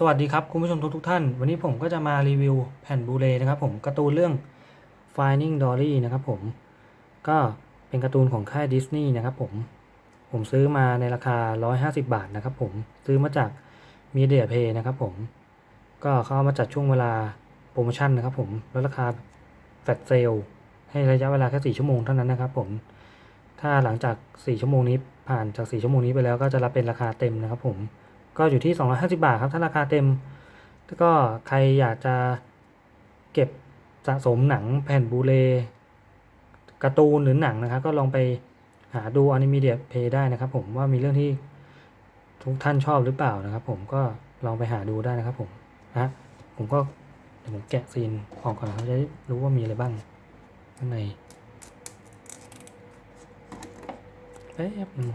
สวัสดีครับคุณผู้ชมทุกทุกท่าน วันนี้ผมก็จะมารีวิวแผ่นบูเลนะครับผมการ์ตูนเรื่อง Finding Dory นะครับผมก็เป็นการ์ตูนของค่ายดิสนีย์นะครับผมผมซื้อมาในราคา 150 บาทนะครับผมซื้อมาจาก Media Play นะครับผมก็เขาเอามาจัดช่วงเวลาโปรโมชั่นนะครับผมลดราคาแฟลชเซลให้ระยะเวลาแค่4ชั่วโมงเท่านั้นนะครับผมถ้าหลังจาก 4 ชั่วโมงนี้ผ่านจาก 4 ชั่วโมงนี้ไปแล้วก็จะรับเป็นราคาเต็มนะครับผม ก็อยู่ที่ 250 บาทครับ ถ้าราคาเต็ม แล้วก็ใครอยากจะเก็บสะสมหนังแผ่นบูเลการ์ตูนหรือหนังนะครับ ก็ลองไปหาดูอนิเมเดียเพย์ได้นะครับ ผมว่ามีเรื่องที่ทุกท่านชอบหรือเปล่านะครับ ผมก็ลองไปหาดูได้นะครับ ผมนะผมก็เดี๋ยวผมแกะซีนออกก่อนนะครับจะได้รู้ว่ามีอะไรบ้างข้างในแป๊บนึง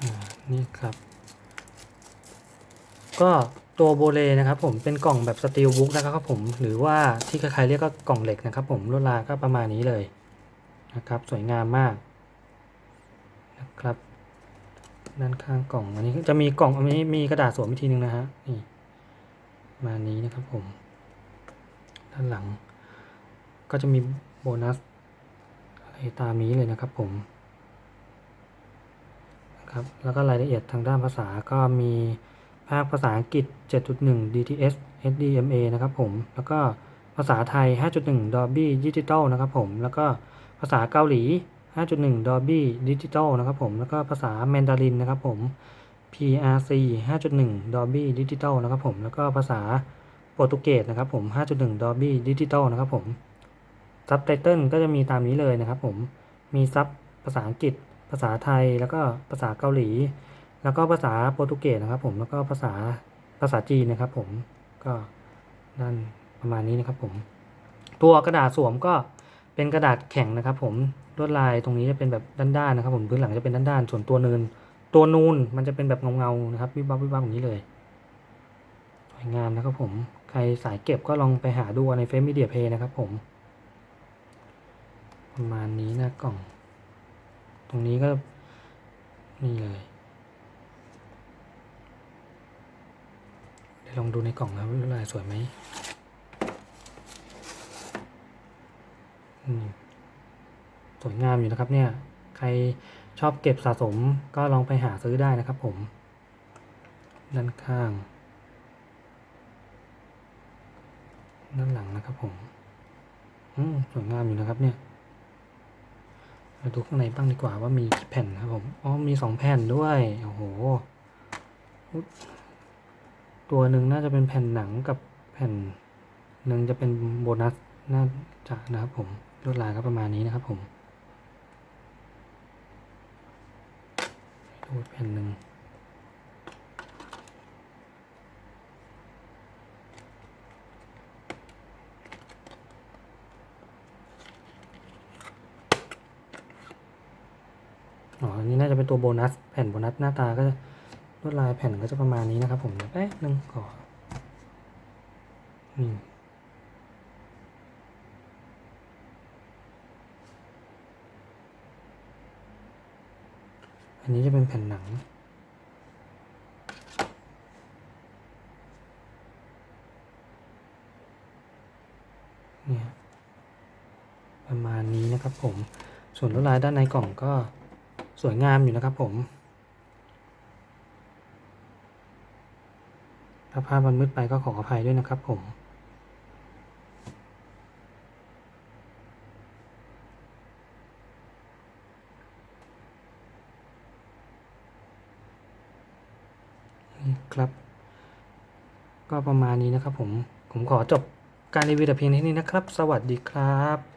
อ่า นี่ครับ ก็ตัวโบเลนะครับผมเป็นกล่องแบบสตีลบุ๊กนะครับผมหรือว่าที่ใครๆเรียกก็กล่องเหล็กนะครับผมลวดลายก็ประมาณนี้เลยนะครับ สวยงามมากนะครับด้านข้างกล่องอันนี้จะมีกล่องอันนี้มีกระดาษสวมอีกทีหนึงนะฮะนี่มานี้นะครับผม ด้านหลัง ก็จะมีโบนัสอะไรตามนี้เลยนะครับผม ครับ แล้วก็รายละเอียดทางด้านภาษาก็มีภาคภาษาอังกฤษ 7.1 DTS HDMA นะครับผม แล้วก็ภาษาไทย 5.1 Dolby Digital นะครับผม แล้วก็ภาษาเกาหลี 5.1 Dolby Digital นะครับผม แล้วก็ภาษาแมนดารินนะครับผม PRC 5.1 Dolby Digital นะครับผม แล้วก็ภาษาโปรตุเกสนะครับผม 5.1 Dolby Digital นะครับผมซับไตเติลก็จะมีตามนี้เลยนะครับผม มีซับภาษาอังกฤษ ภาษาไทยแล้วก็ภาษาเกาหลี แล้วก็ภาษาโปรตุเกสนะครับ ผมแล้วก็ภาษาภาษาจีนนะครับ ผมก็ด้านประมาณนี้นะครับผม ตัวกระดาษสวมก็เป็นกระดาษแข็งนะครับ ผมลวดลายตรงนี้จะเป็นแบบด้านๆนะครับ ผมพื้นหลังจะเป็นด้านๆส่วนตัวเนิน ตัวนูนมันจะเป็นแบบเงาๆนะครับ วิบวับวิบวับอย่างนี้เลยสวยงามนะครับ ผมใครสายเก็บก็ลองไปหาดูในเฟซมีเดียเพย์นะครับ ผม ประมาณนี้น้ากล่อง ตรงนี้ก็นี่เลยเดี๋ยวลองดูในกล่องนะว่าลายสวยไหมสวยงามอยู่นะครับเนี่ย ใครชอบเก็บสะสมก็ลองไปหาซื้อได้นะครับผม ด้านข้าง ด้านหลังนะครับผม อืมสวยงามอยู่นะครับเนี่ย มาดูข้างในบ้างดีกว่าว่ามีกี่แผ่นครับผม อ๋อ มีสองแผ่นด้วย โอ้โห ตัวหนึ่งน่าจะเป็นแผ่นหนังกับแผ่นหนึ่งจะเป็นโบนัส น่าจะนะครับผม ลวดลายก็ประมาณนี้นะครับผม ดูแผ่นหนึ่ง อ๋ออันนี้น่าจะเป็นตัวโบนัส แผ่นโบนัสหน้าตาก็จะลวดลายแผ่นก็จะประมาณนี้นะครับ ผมแป๊บนึงขอนี่อันนี้จะเป็นแผ่นหนังเนี่ยประมาณนี้นะครับผม ส่วนลวดลายด้านในกล่องก็ สวยงามอยู่นะครับผมถ้าภาพมันมืดไปก็ขออภัยด้วยนะครับผมนี่ครับ ก็ประมาณนี้นะครับผม ผมขอจบการรีวิวแต่เพียงเท่านี้นะครับ สวัสดีครับ